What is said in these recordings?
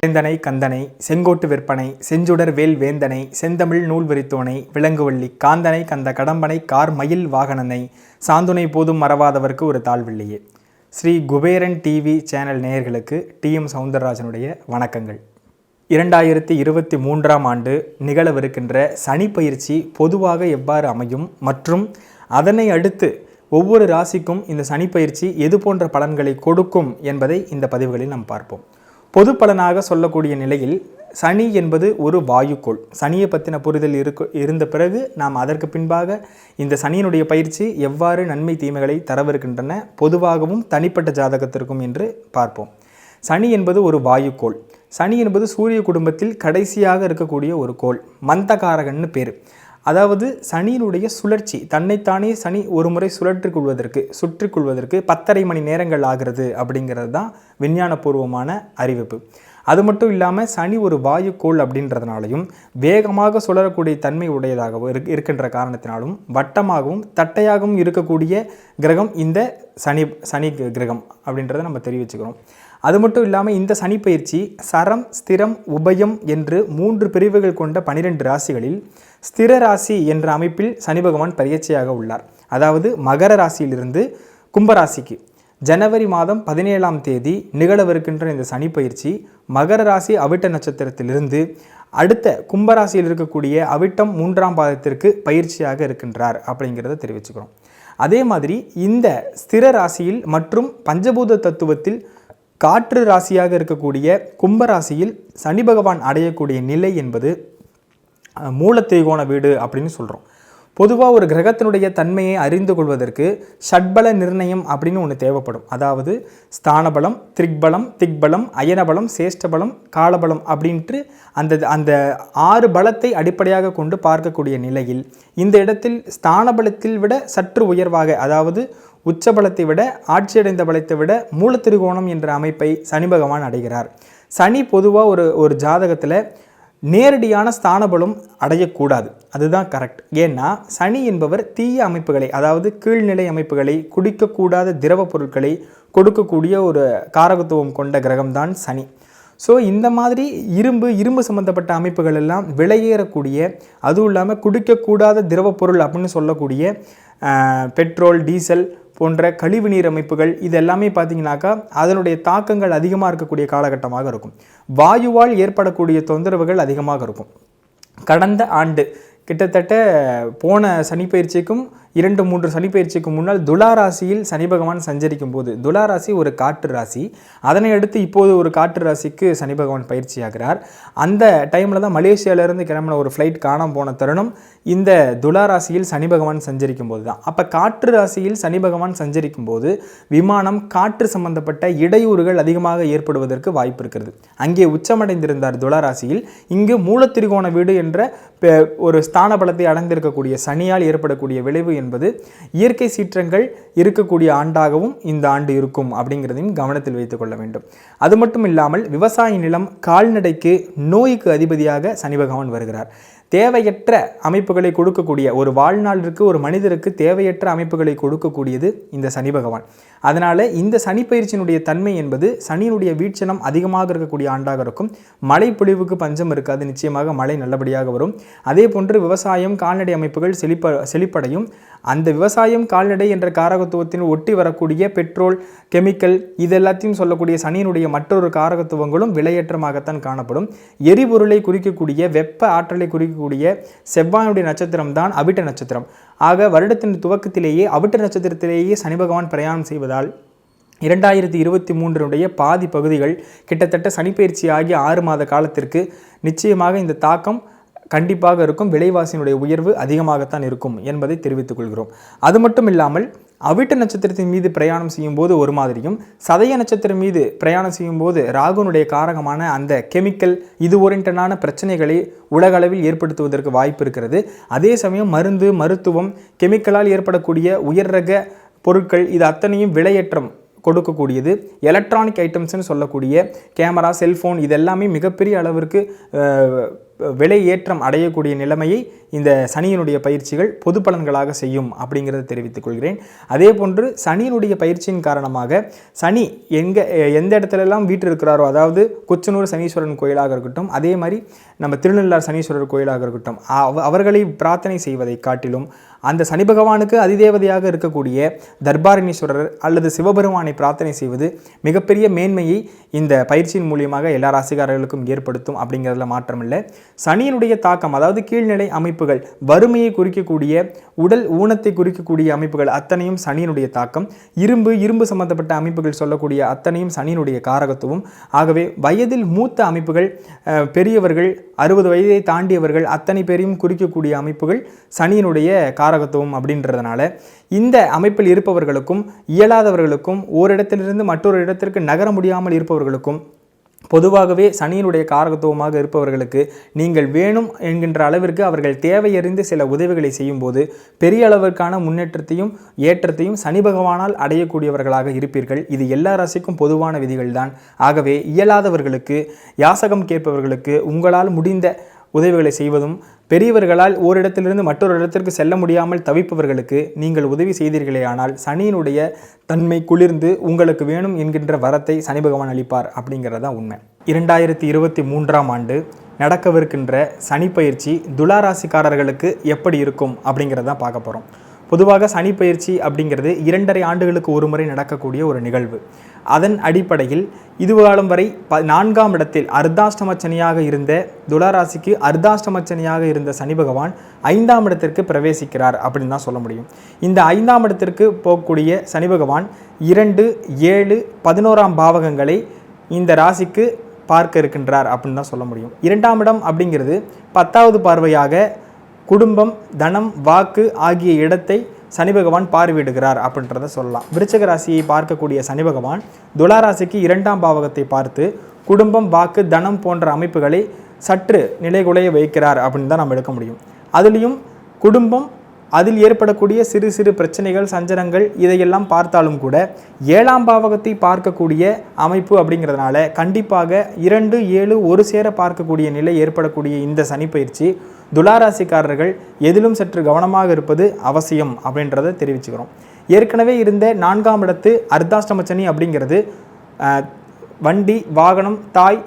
வேந்தனை கந்தனை செங்கோட்டு விற்பனை செஞ்சுடர் வேல் வேந்தனை செந்தமிழ் நூல் விரித்தோனை விலங்குவள்ளி காந்தனை கந்த கடம்பனை கார் மயில் வாகனனை சாந்துணை போதும் மறவாதவர்க்கு ஒரு தாழ்வில்லையே ஸ்ரீ குபேரன் டிவி சேனல் நேயர்களுக்கு டி எம் சவுந்தரராஜனுடைய வணக்கங்கள். இரண்டாயிரத்தி இருபத்தி மூன்றாம் ஆண்டு நிகழவிருக்கின்ற சனி பயிற்சி பொதுவாக எவ்வாறு அமையும் மற்றும் அதனை அடுத்து ஒவ்வொரு ராசிக்கும் இந்த சனி பயிற்சி எது போன்ற பலன்களை கொடுக்கும் என்பதை இந்த பதிவுகளில் நாம் பார்ப்போம். பொது பலனாக சொல்லக்கூடிய நிலையில் சனி என்பது ஒரு வாயுக்கோள். சனியை பற்றின புரிதல் இருக்கு இருந்த பிறகு நாம் அதற்கு பின்பாக இந்த சனியினுடைய பயிற்சி எவ்வாறு நன்மை தீமைகளை தரவிருக்கின்றன பொதுவாகவும் தனிப்பட்ட ஜாதகத்திற்கும் என்று பார்ப்போம். சனி என்பது ஒரு வாயுக்கோள். சனி என்பது சூரிய குடும்பத்தில் கடைசியாக இருக்கக்கூடிய ஒரு கோள். மந்தகாரகன்னு பேர். அதாவது சனியினுடைய சுழற்சி தன்னைத்தானே சனி ஒரு முறை சுழற்றிக் கொள்வதற்கு சுற்றிக் கொள்வதற்கு பத்தரை மணி நேரங்கள் ஆகிறது அப்படிங்கிறது தான் விஞ்ஞானபூர்வமான அறிவிப்பு. அது மட்டும் இல்லாமல் சனி ஒரு வாயுக்கோள் அப்படின்றதுனாலையும் வேகமாக சுழறக்கூடிய தன்மை உடையதாகவும் இருக் இருக்கின்ற காரணத்தினாலும் வட்டமாகவும் தட்டையாகவும் இருக்கக்கூடிய கிரகம் இந்த சனி சனி கிரகம் அப்படின்றத நம்ம தெரிவிச்சுக்கிறோம். அது மட்டும் இல்லாமல் இந்த சனி பயிற்சி சரம் ஸ்திரம் உபயம் என்று மூன்று பிரிவுகள் கொண்ட பனிரெண்டு ராசிகளில் ஸ்திர ராசி என்ற அமைப்பில் சனி பகவான் பயிற்சியாக உள்ளார். அதாவது மகர ராசியிலிருந்து கும்பராசிக்கு. ஜனவரி மாதம் பதினேழாம் தேதி நிகழவிருக்கின்ற இந்த சனி பயிற்சி மகர ராசி அவிட்ட நட்சத்திரத்திலிருந்து அடுத்த கும்பராசியில் இருக்கக்கூடிய அவிட்டம் மூன்றாம் பாதத்திற்கு பயிற்சியாக இருக்கின்றார் அப்படிங்கிறத தெரிவிச்சுக்கிறோம். அதே மாதிரி இந்த ஸ்திர ராசியில் மற்றும் பஞ்சபூத தத்துவத்தில் காற்று ராசியாக இருக்கக்கூடிய கும்பராசியில் சனி பகவான் அடையக்கூடிய நிலை என்பது மூலத்திரிகோண வீடு அப்படின்னு சொல்கிறோம் பொதுவாக ஒரு கிரகத்தினுடைய தன்மையை அறிந்து கொள்வதற்கு ஷட்பல நிர்ணயம் அப்படின்னு ஒன்று தேவைப்படும். அதாவது ஸ்தானபலம் திரிக்பலம் திக்பலம் அயனபலம் சேஷ்டபலம் காலபலம் அப்படின்ட்டு அந்த அந்த ஆறு பலத்தை அடிப்படையாக கொண்டு பார்க்கக்கூடிய நிலையில் இந்த இடத்தில் ஸ்தானபலத்தில் விட சற்று உயர்வாக அதாவது உச்சபலத்தை விட ஆட்சியடைந்த பலத்தை விட மூலத்திருகோணம் என்ற அமைப்பை சனி பகவான் அடைகிறார். சனி பொதுவாக ஒரு ஒரு ஜாதகத்தில் நேரடியான ஸ்தானபலம் அடையக்கூடாது. அதுதான் கரெக்ட் ஏன்னா சனி என்பவர் தீய அமைப்புகளை அதாவது கீழ்நிலை அமைப்புகளை குடிக்கக்கூடாத திரவ பொருட்களை கொடுக்கக்கூடிய ஒரு காரகத்துவம் கொண்ட கிரகம்தான் சனி. ஸோ இந்த மாதிரி இரும்பு இரும்பு சம்மந்தப்பட்ட அமைப்புகள் எல்லாம் விலையேறக்கூடிய அதுவும் இல்லாமல் குடிக்கக்கூடாத திரவ பொருள் அப்படின்னு சொல்லக்கூடிய பெட்ரோல் டீசல் போன்ற கழிவுநீர் அமைப்புகள் இது எல்லாமே பார்த்தீங்கன்னாக்கா அதனுடைய தாக்கங்கள் அதிகமாக இருக்கக்கூடிய காலகட்டமாக இருக்கும். வாயுவால் ஏற்படக்கூடிய தொந்தரவுகள் அதிகமாக இருக்கும். கடந்த ஆண்டு கிட்டத்தட்ட போன சனிப்பயிற்சிக்கும் இரண்டு மூன்று சனிப்பயிற்சிக்கு முன்னால் துலா ராசியில் சனி பகவான் சஞ்சரிக்கும் போது துலா ராசி ஒரு காற்று ராசி. அதனை அடுத்து இப்போது ஒரு காற்று ராசிக்கு சனி பகவான் பயிற்சியாகிறார். அந்த டைமில் தான் மலேசியாவிலேருந்து கிளம்பின ஒரு ஃப்ளைட் காணாமல் போன தருணம் இந்த துலா ராசியில் சனி பகவான் சஞ்சரிக்கும் போது தான். அப்போ காற்று ராசியில் சனி பகவான் சஞ்சரிக்கும் போது விமானம் காற்று சம்பந்தப்பட்ட இடையூறுகள் அதிகமாக ஏற்படுவதற்கு வாய்ப்பு இருக்கிறது. அங்கே உச்சமடைந்திருந்தார் துலா ராசியில் இங்கு மூலத்திரிகோண வீடு என்ற ஒரு ஸ்தான பலத்தை அடைந்திருக்கக்கூடிய சனியால் ஏற்படக்கூடிய விளைவு என்பது இயற்கை சீற்றங்கள் இருக்கக்கூடிய ஆண்டாகவும் இந்த ஆண்டு இருக்கும் அப்படிங்கிறதையும் கவனத்தில் வைத்துக் கொள்ள வேண்டும். அது மட்டும் இல்லாமல் விவசாய நிலம் கால்நடைக்கு நோய்க்கு அதிபதியாக சனி பகவான் வருகிறார். தேவையற்ற அமைப்புகளை கொடுக்கக்கூடிய ஒரு வாழ்நாளிற்கு ஒரு மனிதருக்கு தேவையற்ற அமைப்புகளை கொடுக்கக்கூடியது இந்த சனி பகவான். அதனால் இந்த சனி பயிற்சியினுடைய தன்மை என்பது சனியினுடைய வீழ்ச்சனம் அதிகமாக இருக்கக்கூடிய ஆண்டாக இருக்கும். மழை பொழிவுக்கு பஞ்சம் இருக்காது. நிச்சயமாக மழை நல்லபடியாக வரும். அதே போன்று விவசாயம் கால்நடை அமைப்புகள் செழிப்ப செழிப்படையும். அந்த விவசாயம் கால்நடை என்ற காரகத்துவத்தின் ஒட்டி வரக்கூடிய பெட்ரோல் கெமிக்கல் இது எல்லாத்தையும் சொல்லக்கூடிய சனியினுடைய மற்றொரு காரகத்துவங்களும் விலையேற்றமாகத்தான் காணப்படும். எரிபொருளை குறிக்கக்கூடிய வெப்ப ஆற்றலை குறிக்கக்கூடிய செவ்வானுடைய நட்சத்திரம் தான் அவிட்ட நட்சத்திரம். ஆக வருடத்தின் துவக்கத்திலேயே அவிட்ட நட்சத்திரத்திலேயே சனி பகவான் பிரயாணம் செய்வதால் இரண்டாயிரத்தி இருபத்தி மூன்றினுடைய பாதி பகுதிகள் கிட்டத்தட்ட சனிப்பயிற்சி ஆகிய ஆறு மாத காலத்திற்கு நிச்சயமாக இந்த தாக்கம் கண்டிப்பாக இருக்கும். விலைவாசியினுடைய உயர்வு அதிகமாகத்தான் இருக்கும் என்பதை தெரிவித்துக் கொள்கிறோம். அது மட்டும் இல்லாமல் அவிட்ட நட்சத்திரத்தின் மீது பிரயாணம் செய்யும் போது ஒரு மாதிரியும் சதய நட்சத்திரம் மீது பிரயாணம் செய்யும் போது ராகுனுடைய காரகமான அந்த கெமிக்கல் இது ஓரின்டனான பிரச்சனைகளை உலகளவில் ஏற்படுத்துவதற்கு வாய்ப்பு இருக்கிறது. அதே சமயம் மருந்து மருத்துவம் கெமிக்கலால் ஏற்படக்கூடிய உயர் ரக பொருட்கள் இது அத்தனையும் விலையேற்றம் கொடுக்கக்கூடியது. எலக்ட்ரானிக் ஐட்டம்ஸ்னு சொல்லக்கூடிய கேமரா செல்ஃபோன் இது எல்லாமே மிகப்பெரிய அளவிற்கு விலை ஏற்றம் அடையக்கூடிய நிலைமையை இந்த சனியினுடைய பயிற்சிகள் பொது பலன்களாக செய்யும் அப்படிங்கிறத தெரிவித்துக் கொள்கிறேன். அதே போன்று சனியினுடைய பயிற்சியின் காரணமாக சனி எங்கே எந்த இடத்துலலாம் வீட்டு இருக்கிறாரோ அதாவது கொச்சனூர் சனீஸ்வரன் கோயிலாக இருக்கட்டும் அதே மாதிரி நம்ம திருநள்ளார் சனீஸ்வரர் கோயிலாக இருக்கட்டும் அவ- அவர்களை பிரார்த்தனை செய்வதை காட்டிலும் அந்த சனி பகவானுக்கு அதிதேவதையாக இருக்கக்கூடிய தர்பாரணீஸ்வரர் அல்லது சிவபெருமானை பிரார்த்தனை செய்வது மிகப்பெரிய மேன்மையை இந்த பயிற்சியின் மூலியமாக எல்லா ராசிக்காரர்களுக்கும் ஏற்படுத்தும் அப்படிங்கிறதுல மாற்றமில்லை. சனியினுடைய தாக்கம் அதாவது கீழ்நிலை அமைப்புகள் வறுமையை குறிக்கக்கூடிய உடல் ஊனத்தை குறிக்கக்கூடிய அமைப்புகள் அத்தனையும் சனியினுடைய தாக்கம். இரும்பு இரும்பு சம்பந்தப்பட்ட அமைப்புகள் சொல்லக்கூடிய அத்தனையும் சனியினுடைய காரகத்துவம். ஆகவே வயதில் மூத்த அமைப்புகள் பெரியவர்கள் அறுபது வயதை தாண்டியவர்கள் அத்தனை பேரையும் குறிக்கக்கூடிய அமைப்புகள் சனியினுடைய காரகத்துவம் அப்படின்றதுனால இந்த அமைப்பில் இருப்பவர்களுக்கும் இயலாதவர்களுக்கும் ஓரிடத்திலிருந்து மற்றொரு இடத்திற்கு நகர முடியாமல் இருப்பவர்களுக்கும் பொதுவாகவே சனியினுடைய காரகத்துவமாக இருப்பவர்களுக்கு நீங்கள் வேணும் என்கின்ற அளவிற்கு அவர்கள் தேவையறிந்து சில உதவிகளை செய்யும்போது பெரிய அளவிற்கான முன்னேற்றத்தையும் ஏற்றத்தையும் சனி பகவானால் அடையக்கூடியவர்களாக இருப்பீர்கள். இது எல்லா ராசிக்கும் பொதுவான விதிகள்தான். ஆகவே இயலாதவர்களுக்கு யாசகம் கேட்பவர்களுக்கு உங்களால் முடிந்த உதவிகளை செய்வதும் பெரியவர்களால் ஓரிடத்திலிருந்து மற்றொரு இடத்திற்கு செல்ல முடியாமல் தவிப்பவர்களுக்கு நீங்கள் உதவி செய்தீர்களேயானால் சனியினுடைய தன்மை குளிர்ந்து உங்களுக்கு வேணும் என்கின்ற வரத்தை சனி பகவான் அளிப்பார் அப்படிங்கிறது தான் உண்மை. இரண்டாயிரத்தி இருபத்தி மூன்றாம் ஆண்டு நடக்கவிருக்கின்ற சனி பயிற்சி துளாராசிக்காரர்களுக்கு எப்படி இருக்கும் அப்படிங்கிறதான் பார்க்க போகிறோம் பொதுவாக சனி பயிற்சி அப்படிங்கிறது இரண்டரை ஆண்டுகளுக்கு ஒரு முறை நடக்கக்கூடிய ஒரு நிகழ்வு. அதன் அடிப்படையில் இதுகாலம் வரை ப நான்காம் இடத்தில் அர்த்தாஷ்டமச்சனியாக இருந்த துளாராசிக்கு அர்த்தாஷ்டமச்சனியாக இருந்த சனி பகவான் ஐந்தாம் இடத்திற்கு பிரவேசிக்கிறார் அப்படின்னு தான் சொல்ல முடியும். இந்த ஐந்தாம் இடத்திற்கு போகக்கூடிய சனி பகவான் இரண்டு ஏழு பதினோராம் பாவகங்களை இந்த ராசிக்கு பார்க்க இருக்கின்றார் அப்படின்னு தான் சொல்ல முடியும். இரண்டாம் இடம் அப்படிங்கிறது பத்தாவது பார்வையாக குடும்பம் தனம் வாக்கு ஆகிய இடத்தை சனி பகவான் பார்வையிடுகிறார் அப்படின்றத சொல்லலாம். விருச்சக ராசியை பார்க்கக்கூடிய சனி பகவான் துளாராசிக்கு இரண்டாம் பாவகத்தை பார்த்து குடும்பம் வாக்கு தனம் போன்ற அமைப்புகளை சற்று நிலைகுலைய வைக்கிறார் அப்படின்னு தான் நம்ம எடுக்க முடியும். அதுலேயும் குடும்பம் அதில் ஏற்படக்கூடிய சிறு சிறு பிரச்சனைகள் சஞ்சலங்கள் இதையெல்லாம் பார்த்தாலும் கூட ஏழாம் பாவகத்தை பார்க்கக்கூடிய அமைப்பு அப்படிங்கிறதுனால கண்டிப்பாக இரண்டு ஏழு ஒரு சேர பார்க்கக்கூடிய நிலை ஏற்படக்கூடிய இந்த சனிப்பயிற்சி துளாராசிக்காரர்கள் எதிலும் சற்று கவனமாக இருப்பது அவசியம் அப்படின்றத தெரிவிச்சுக்கிறோம். ஏற்கனவே இருந்த நான்காம் இடத்து அர்த்தாஷ்டம சனி அப்படிங்கிறது வண்டி வாகனம் தாய்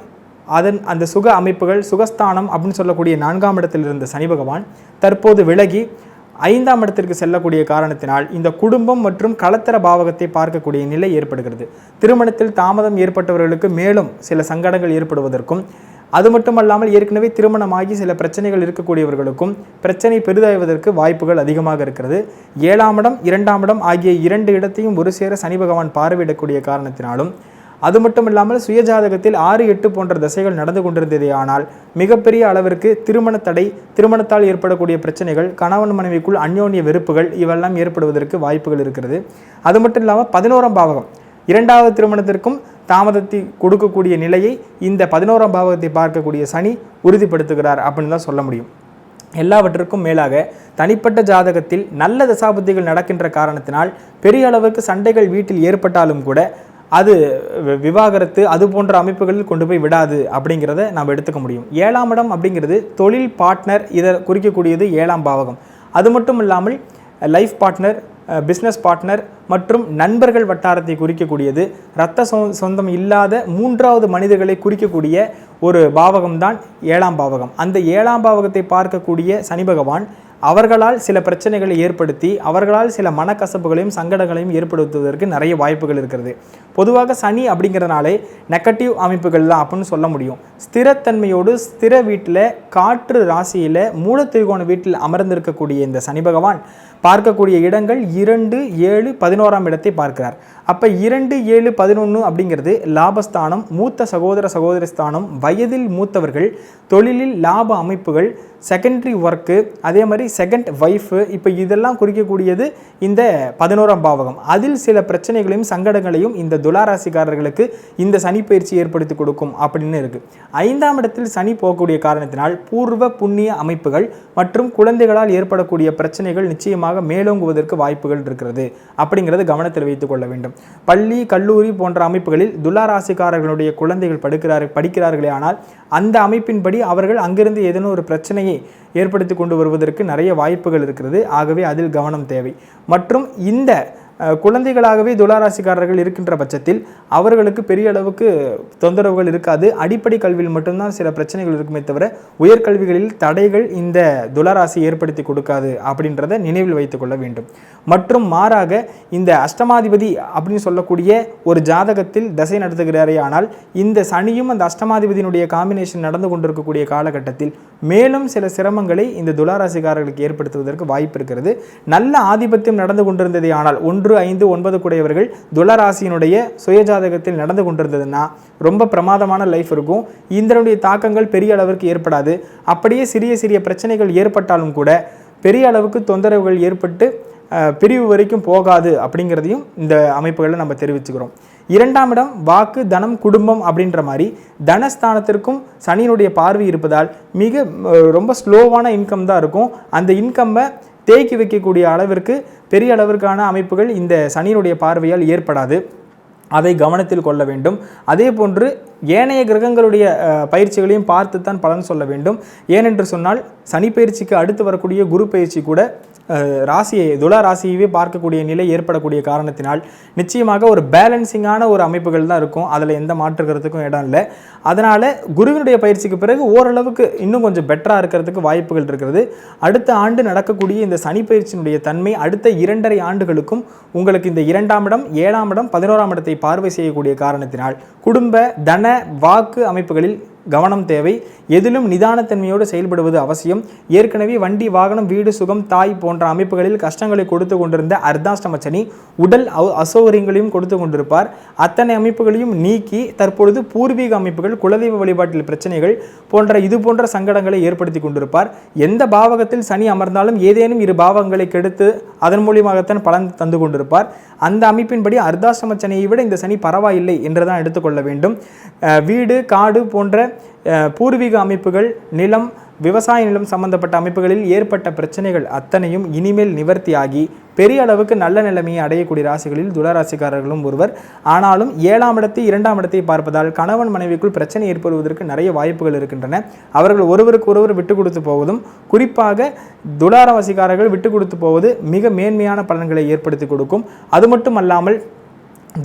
அதன் அந்த சுக அமைப்புகள் சுகஸ்தானம் அப்படின்னு சொல்லக்கூடிய நான்காம் இடத்தில் இருந்த சனி பகவான் தற்போது விலகி ஐந்தாம் இடத்திற்கு செல்லக்கூடிய காரணத்தினால் இந்த குடும்பம் மற்றும் கலத்தர பாவகத்தை பார்க்கக்கூடிய நிலை ஏற்படுகிறது. திருமணத்தில் தாமதம் ஏற்பட்டவர்களுக்கு மேலும் சில சங்கடங்கள் ஏற்படுவதற்கும் அது மட்டுமல்லாமல் ஏற்கனவே திருமணமாகி சில பிரச்சனைகள் இருக்கக்கூடியவர்களுக்கும் பிரச்சனை பெரிதாய்வதற்கு வாய்ப்புகள் அதிகமாக இருக்கிறது. ஏழாம் இடம் இரண்டாம் இடம் ஆகிய இரண்டு இடத்தையும் ஒரு சேர சனி பகவான் பார்வையிடக்கூடிய காரணத்தினாலும் அது மட்டும் இல்லாமல் சுயஜாதகத்தில் ஆறு எட்டு போன்ற தசைகள் நடந்து கொண்டிருந்ததே ஆனால் மிகப்பெரிய அளவிற்கு திருமண தடை திருமணத்தால் ஏற்படக்கூடிய பிரச்சனைகள் கணவன் மனைவிக்குள் அந்யோன்ய வெறுப்புகள் இவெல்லாம் ஏற்படுவதற்கு வாய்ப்புகள் இருக்கிறது. அது மட்டும் இல்லாமல் பதினோராம் பாவகம். இரண்டாவது திருமணத்திற்கும் தாமதத்தை கொடுக்கக்கூடிய நிலையை இந்த பதினோராம் பாவகத்தை பார்க்கக்கூடிய சனி உறுதிப்படுத்துகிறார் அப்படின்னு தான் சொல்ல முடியும். எல்லாவற்றுக்கும் மேலாக தனிப்பட்ட ஜாதகத்தில் நல்ல தசாபுத்திகள் நடக்கின்ற காரணத்தினால் பெரிய அளவுக்கு சண்டைகள் வீட்டில் ஏற்பட்டாலும் கூட அது வி- விவாகரத்து அது போன்ற அமைப்புகளில் கொண்டு போய் விடாது அப்படிங்கிறத நாம் எடுத்துக்க முடியும். ஏழாம் இடம் அப்படிங்கிறது தொழில் பார்ட்னர் இதை குறிக்கக்கூடியது ஏழாம் பாவகம். அது மட்டும் இல்லாமல் லைஃப் பார்ட்னர் பிஸ்னஸ் பார்ட்னர் மற்றும் நண்பர்கள் வட்டாரத்தை குறிக்கக்கூடியது இரத்த சொந்தம் இல்லாத மூன்றாவது மனிதர்களை குறிக்கக்கூடிய ஒரு பாவகம்தான் ஏழாம் பாவகம். அந்த ஏழாம் பாவகத்தை பார்க்கக்கூடிய சனி பகவான் அவர்களால் சில பிரச்சனைகளை ஏற்படுத்தி அவர்களால் சில மனக்கசப்புகளையும் சங்கடங்களையும் ஏற்படுத்துவதற்கு நிறைய வாய்ப்புகள் இருக்கிறது. பொதுவாக சனி அப்படிங்கிறதுனாலே நெகட்டிவ் அமைப்புகள் தான் அப்படின்னு சொல்ல முடியும். ஸ்திரத்தன்மையோடு ஸ்திர வீட்டில் காற்று ராசியில் மூலத்திரிகோண வீட்டில் அமர்ந்திருக்கக்கூடிய இந்த சனி பகவான் பார்க்கக்கூடிய இடங்கள் இரண்டு ஏழு பதினோராம் இடத்தை பார்க்கிறார். அப்போ இரண்டு ஏழு பதினொன்று அப்படிங்கிறது லாபஸ்தானம் மூத்த சகோதர சகோதரி ஸ்தானம் வயதில் மூத்தவர்கள் தொழிலில் லாப அமைப்புகள் செகண்டரி ஒர்க்கு அதே மாதிரி செகண்ட் ஒய்ஃபு இப்போ இதெல்லாம் குறிக்கக்கூடியது இந்த பதினோராம் பாவகம். அதில் சில பிரச்சனைகளையும் சங்கடங்களையும் இந்த துளாராசிக்காரர்களுக்கு இந்த சனி பயிற்சி ஏற்படுத்தி கொடுக்கும் அப்படின்னு இருக்குது ஐந்தாம் இடத்தில் சனி போகக்கூடிய காரணத்தினால் பூர்வ புண்ணிய அமைப்புகள் மற்றும் குழந்தைகளால் ஏற்படக்கூடிய பிரச்சனைகள் நிச்சயமாக மேலோங்குவதற்கு வாய்ப்புகள் இருக்கிறது அப்படிங்கிறது கவனத்தில் வைத்துக் கொள்ள வேண்டும். பள்ளி கல்லூரி போன்ற அமைப்புகளில் துலா ராசிக்காரர்களுடைய குழந்தைகள் படுக்கிறார் படிக்கிறார்களே ஆனால் அந்த அமைப்பின்படி அவர்கள் அங்கிருந்து ஏதேனும் ஒரு பிரச்சனையை ஏற்படுத்தி கொண்டு வருவதற்கு நிறைய வாய்ப்புகள் இருக்கிறது. ஆகவே அதில் கவனம் தேவை. மற்றும் இந்த குழந்தைகளாகவே துளாராசிக்காரர்கள் இருக்கின்ற பட்சத்தில் அவர்களுக்கு பெரிய அளவுக்கு தொந்தரவுகள் இருக்காது. அடிப்படை கல்வியில் மட்டும்தான் சில பிரச்சனைகள் இருக்குமே தவிர உயர்கல்விகளில் தடைகள் இந்த துளாராசி ஏற்படுத்தி கொடுக்காது அப்படின்றத நினைவில் வைத்துக் கொள்ள வேண்டும். மற்றும் மாறாக இந்த அஷ்டமாதிபதி அப்படின்னு சொல்லக்கூடிய ஒரு ஜாதகத்தில் தசை நடத்துகிறாரே ஆனால் இந்த சனியும் அந்த அஷ்டமாதிபதியினுடைய காம்பினேஷன் நடந்து கொண்டிருக்கக்கூடிய காலகட்டத்தில் மேலும் சில சிரமங்களை இந்த துளாராசிக்காரர்களுக்கு ஏற்படுத்துவதற்கு வாய்ப்பு இருக்கிறது. நல்ல ஆதிபத்தியம் நடந்து கொண்டிருந்ததே ஆனால் ஒன்று ஐந்து ஒன்பது கூடையவர்கள் துளராசியினுடைய சுயஜாதகத்தில் நடந்து கொண்டிருந்ததுன்னா ரொம்ப பிரமாதமான லைஃப் இருக்கும். இந்திரனுடைய தாக்கங்கள் பெரிய அளவிற்கு ஏற்படாது. அப்படியே சிறிய சிறிய பிரச்சனைகள் ஏற்பட்டாலும் கூட பெரிய அளவுக்கு தொந்தரவுகள் ஏற்பட்டு பிரிவு வரைக்கும் போகாது அப்படிங்கிறதையும் இந்த அமைப்புகளில் நம்ம தெரிவிச்சுக்கிறோம். இரண்டாம் இடம் வாக்கு தனம் குடும்பம் அப்படின்ற மாதிரி தனஸ்தானத்திற்கும் சனியினுடைய பார்வை இருப்பதால் மிக ரொம்ப ஸ்லோவான இன்கம் தான் இருக்கும். அந்த இன்கம்மை தேக்கி வைக்கக்கூடிய அளவிற்கு பெரிய அளவிற்கான அமைப்புகள் இந்த சனியினுடைய பார்வையால் ஏற்படாது. அதை கவனத்தில் கொள்ள வேண்டும். அதே போன்று ஏனைய கிரகங்களுடைய பயிற்சிகளையும் பார்த்து தான் பலன் சொல்ல வேண்டும். ஏனென்று சொன்னால் சனி பயிற்சிக்கு அடுத்து வரக்கூடிய குரு பயிற்சி கூட ராசியை துலா ராசியவே பார்க்கக்கூடிய நிலை ஏற்படக்கூடிய காரணத்தினால் நிச்சயமாக ஒரு பேலன்சிங்கான ஒரு அமைப்புகள் தான் இருக்கும். அதில் எந்த மாற்று இடம் இல்லை. அதனால் குருவினுடைய பயிற்சிக்கு பிறகு ஓரளவுக்கு இன்னும் கொஞ்சம் பெட்டராக இருக்கிறதுக்கு வாய்ப்புகள் இருக்கிறது. அடுத்த ஆண்டு நடக்கக்கூடிய இந்த சனி பயிற்சியினுடைய தன்மை அடுத்த இரண்டரை ஆண்டுகளுக்கும் உங்களுக்கு இந்த இரண்டாம் இடம் ஏழாம் இடம் பதினோராம் இடத்தை பார்வை செய்யக்கூடிய காரணத்தினால் குடும்ப தன வாக்கு அமைப்புகளில் கவனம் தேவை. எதிலும் நிதானத்தன்மையோடு செயல்படுவது அவசியம். ஏற்கனவே வண்டி வாகனம் வீடு சுகம் தாய் போன்ற அமைப்புகளில் கஷ்டங்களை கொடுத்து கொண்டிருந்த அர்த்தாஷ்டம சனி உடல் அசௌகரியங்களையும் கொடுத்து கொண்டிருப்பார். அத்தனை அமைப்புகளையும் நீக்கி தற்பொழுது பூர்வீக அமைப்புகள் குலதெய்வ வழிபாட்டில் பிரச்சனைகள் போன்ற இது போன்ற சங்கடங்களை ஏற்படுத்தி கொண்டிருப்பார். எந்த பாவகத்தில் சனி அமர்ந்தாலும் ஏதேனும் இரு பாவங்களை கெடுத்து அதன் மூலியமாகத்தான் பலன் தந்து கொண்டிருப்பார். அந்த அமைப்பின்படி அர்த்தாசிரம சனியை விட இந்த சனி பரவாயில்லை என்றுதான் எடுத்துக்கொள்ள வேண்டும். வீடு காடு போன்ற பூர்வீக அமைப்புகள் நிலம் விவசாய நிலம் சம்பந்தப்பட்ட அமைப்புகளில் ஏற்பட்ட பிரச்சனைகள் அத்தனையும் இனிமேல் நிவர்த்தியாகி பெரிய அளவுக்கு நல்ல நிலைமையை அடையக்கூடிய ராசிகளில் துளராசிக்காரர்களும் ஒருவர். ஆனாலும் ஏழாம் இடத்தை இரண்டாம் இடத்தை பார்ப்பதால் கணவன் மனைவிக்குள் பிரச்சனை ஏற்படுவதற்கு நிறைய வாய்ப்புகள் இருக்கின்றன. அவர்கள் ஒருவருக்கு ஒருவர் விட்டு கொடுத்து போவதும் குறிப்பாக துளாராசிக்காரர்கள் விட்டு கொடுத்து போவது மிக மேன்மையான பலன்களை ஏற்படுத்தி கொடுக்கும். அது மட்டும் அல்லாமல்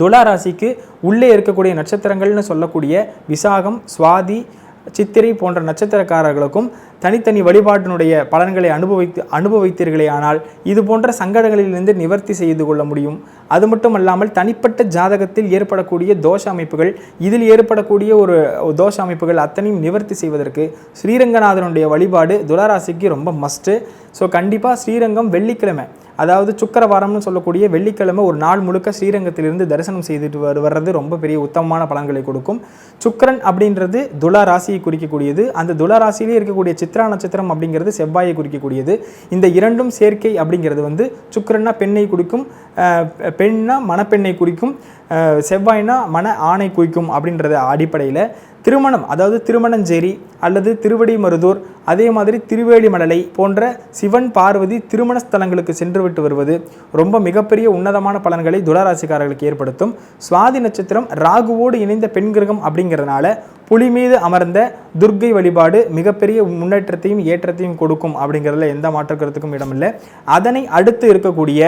துலா ராசிக்கு உள்ளே இருக்கக்கூடிய நட்சத்திரங்கள்னு சொல்லக்கூடிய விசாகம் சுவாதி சித்திரை போன்ற நட்சத்திரக்காரர்களுக்கும் தனித்தனி வழிபாட்டினுடைய பலன்களை அனுபவித்து அனுபவித்தீர்களே ஆனால் இது போன்ற சங்கடங்களிலிருந்து நிவர்த்தி செய்து கொள்ள முடியும். அது மட்டுமல்லாமல் தனிப்பட்ட ஜாதகத்தில் ஏற்படக்கூடிய தோஷ அமைப்புகள் இதில் ஏற்படக்கூடிய ஒரு தோஷ அமைப்புகள் அத்தனையும் நிவர்த்தி செய்வதற்கு ஸ்ரீரங்கநாதனுடைய வழிபாடு துளராசிக்கு ரொம்ப மஸ்ட்டு ஸோ கண்டிப்பாக ஸ்ரீரங்கம் வெள்ளிக்கிழமை அதாவது சுக்கரவாரம்னு சொல்லக்கூடிய வெள்ளிக்கிழமை ஒரு நாள் முழுக்க ஸ்ரீரங்கத்திலிருந்து தரிசனம் செய்துட்டு வரு வர்றது ரொம்ப பெரிய உத்தமமான பலன்களை கொடுக்கும். சுக்கரன் அப்படின்றது துலா ராசியை குறிக்கக்கூடியது. அந்த துலா ராசியிலே இருக்கக்கூடிய சித்ரா நட்சத்திரம் அப்படிங்கிறது செவ்வாயை குறிக்கக்கூடியது. இந்த இரண்டும் சேர்க்கை அப்படிங்கிறது வந்து சுக்கரன்னா பெண்ணை குறிக்கும் பெண்ணா மணப்பெண்ணை குறிக்கும் செவ்வாய்னா மன ஆணை குறிக்கும் அப்படின்றத அடிப்படையில் திருமணம் அதாவது திருமணஞ்சேரி அல்லது திருவடிமருதூர் அதே மாதிரி திருவேலிமலை போன்ற சிவன் பார்வதி திருமண ஸ்தலங்களுக்கு சென்று விட்டு வருவது ரொம்ப மிகப்பெரிய உன்னதமான பலன்களை துளராசிக்காரர்களுக்கு ஏற்படுத்தும். சுவாதி நட்சத்திரம் ராகுவோடு இணைந்த பெண் கிரகம் அப்படிங்கிறதுனால புலி மீது அமர்ந்த துர்க்கை வழிபாடு மிகப்பெரிய முன்னேற்றத்தையும் ஏற்றத்தையும் கொடுக்கும் அப்படிங்கிறதுல எந்த மாற்றுக்கிறதுக்கும் கருத்துக்கும் இடமில்லை. அதனை அடுத்து இருக்கக்கூடிய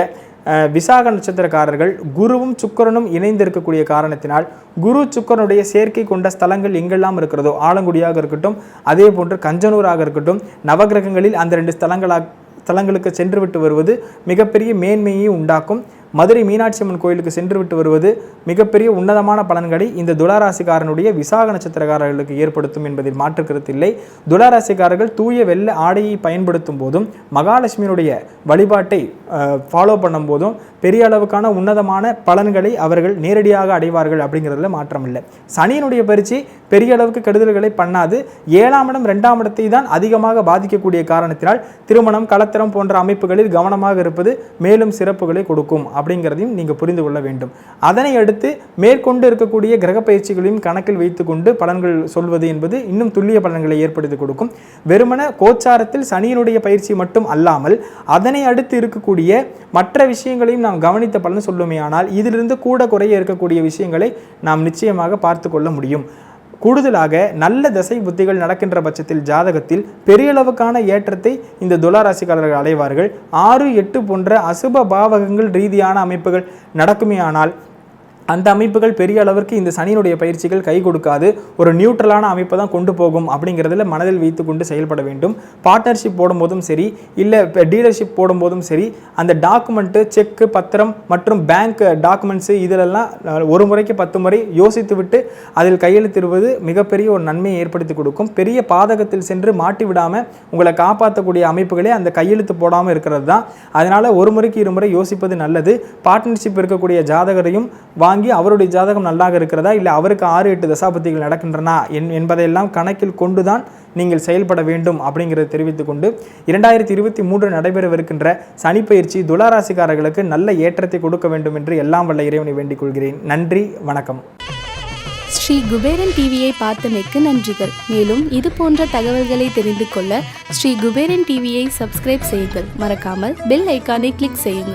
விசாக நட்சத்திரக்காரர்கள் குருவும் சுக்கரனும் இணைந்து இருக்கக்கூடிய காரணத்தினால் குரு சுக்கரனுடைய சேர்க்கை கொண்ட ஸ்தலங்கள் எங்கெல்லாம் இருக்கிறதோ ஆலங்குடியாக இருக்கட்டும் அதே போன்று கஞ்சனூராக இருக்கட்டும் நவகிரகங்களில் அந்த ரெண்டு ஸ்தலங்களாக ஸ்தலங்களுக்கு சென்று விட்டு வருவது மிகப்பெரிய மேன்மையை உண்டாக்கும். மதுரை மீனாட்சி அம்மன் கோயிலுக்கு சென்று விட்டு வருவது மிகப்பெரிய உன்னதமான பலன்களை இந்த துளாராசிக்காரனுடைய விசாக நட்சத்திரக்காரர்களுக்கு ஏற்படுத்தும் என்பதில் மாற்று கருத்தில்லை துளாராசிக்காரர்கள் தூய வெள்ள ஆடையை பயன்படுத்தும் போதும் மகாலட்சுமியினுடைய வழிபாட்டை ஃபாலோ பண்ணும் போதும் பெரிய அளவுக்கான உன்னதமான பலன்களை அவர்கள் நேரடியாக அடைவார்கள் அப்படிங்கிறதுல மாற்றம் இல்லை. சனியினுடைய பயிற்சி பெரிய அளவுக்கு கெடுதல்களை பண்ணாது. ஏழாம் இடம் ரெண்டாம் இடத்தை தான் அதிகமாக பாதிக்கக்கூடிய காரணத்தினால் திருமணம் கலத்திரம் போன்ற அமைப்புகளில் கவனமாக இருப்பது மேலும் சிறப்புகளை கொடுக்கும் அப்படிங்கிறதையும் நீங்கள் புரிந்து கொள்ள வேண்டும். அதனை அடுத்து மேற்கொண்டு இருக்கக்கூடிய கிரக பயிற்சிகளையும் கணக்கில் வைத்துக்கொண்டு பலன்கள் சொல்வது என்பது இன்னும் துல்லிய பலன்களை ஏற்படுத்தி கொடுக்கும். வெறுமன கோச்சாரத்தில் சனியினுடைய பயிற்சி மட்டும் அல்லாமல் அதனை அடுத்து இருக்கக்கூடிய மற்ற விஷயங்களையும் நாம் கவனித்த பலன் சொல்லுமே இதிலிருந்து கூட குறைய இருக்கக்கூடிய விஷயங்களை நாம் நிச்சயமாக பார்த்து கொள்ள முடியும். கூடுதலாக நல்ல தசை புத்திகள் நடக்கின்ற பட்சத்தில் ஜாதகத்தில் பெரியளவுக்கான ஏற்றத்தை இந்த துளாராசிக்காரர்கள் அடைவார்கள். ஆறு எட்டு போன்ற அசுப பாவகங்கள் ரீதியான அமைப்புகள் நடக்குமே ஆனால் அந்த அமைப்புகள் பெரிய அளவிற்கு இந்த சனியினுடைய பயிற்சிகள் கை கொடுக்காது. ஒரு நியூட்ரலான அமைப்பை தான் கொண்டு போகும் அப்படிங்கிறதுல மனதில் வைத்துக்கொண்டு செயல்பட வேண்டும். பார்ட்னர்ஷிப் போடும்போதும் சரி இல்லை இப்போ டீலர்ஷிப் போடும்போதும் சரி அந்த டாக்குமெண்ட்டு செக்கு பத்திரம் மற்றும் பேங்க் டாக்குமெண்ட்ஸு இதிலெல்லாம் ஒரு முறைக்கு பத்து முறை யோசித்து விட்டு அதில் கையெழுத்திடுவது மிகப்பெரிய ஒரு நன்மையை ஏற்படுத்தி கொடுக்கும். பெரிய பாதகத்தில் சென்று மாட்டி விடாமல் உங்களை காப்பாற்றக்கூடிய அமைப்புகளே அந்த கையெழுத்து போடாமல் இருக்கிறது தான். அதனால் ஒரு முறைக்கு இருமுறை யோசிப்பது நல்லது. பார்ட்னர்ஷிப் இருக்கக்கூடிய ஜாதகரையும் வாங்கி அவருடைய ஜாதகம் நல்லாக இருக்கிறதா? இல்லை அவருக்கு ஆறு எட்டு தசாபதிகள் நடக்கின்றனா என் என்பதையெல்லாம் கணக்கில் கொண்டுதான் நீங்கள் செயல்பட வேண்டும் அப்படிங்கிறத தெரிவித்துக்கொண்டு இரண்டாயிரத்தி இருபத்தி மூன்று நடைபெறவிருக்கின்ற சனிப்பயிற்சி துளாராசிக்காரர்களுக்கு நல்ல ஏற்றத்தை கொடுக்க வேண்டும் என்று எல்லாம் வல்ல இறைவனை வேண்டிக் கொள்கிறேன். நன்றி வணக்கம். ஸ்ரீ குபேரன் டிவியை பார்த்தமைக்கு நன்றிகள். மேலும் இது போன்ற தகவல்களை தெரிந்து கொள்ள ஸ்ரீ குபேரன் டிவியை சப்ஸ்கிரைப் செய்யுங்கள். மறக்காமல் பெல் ஐக்கானை கிளிக் செய்யுங்கள்.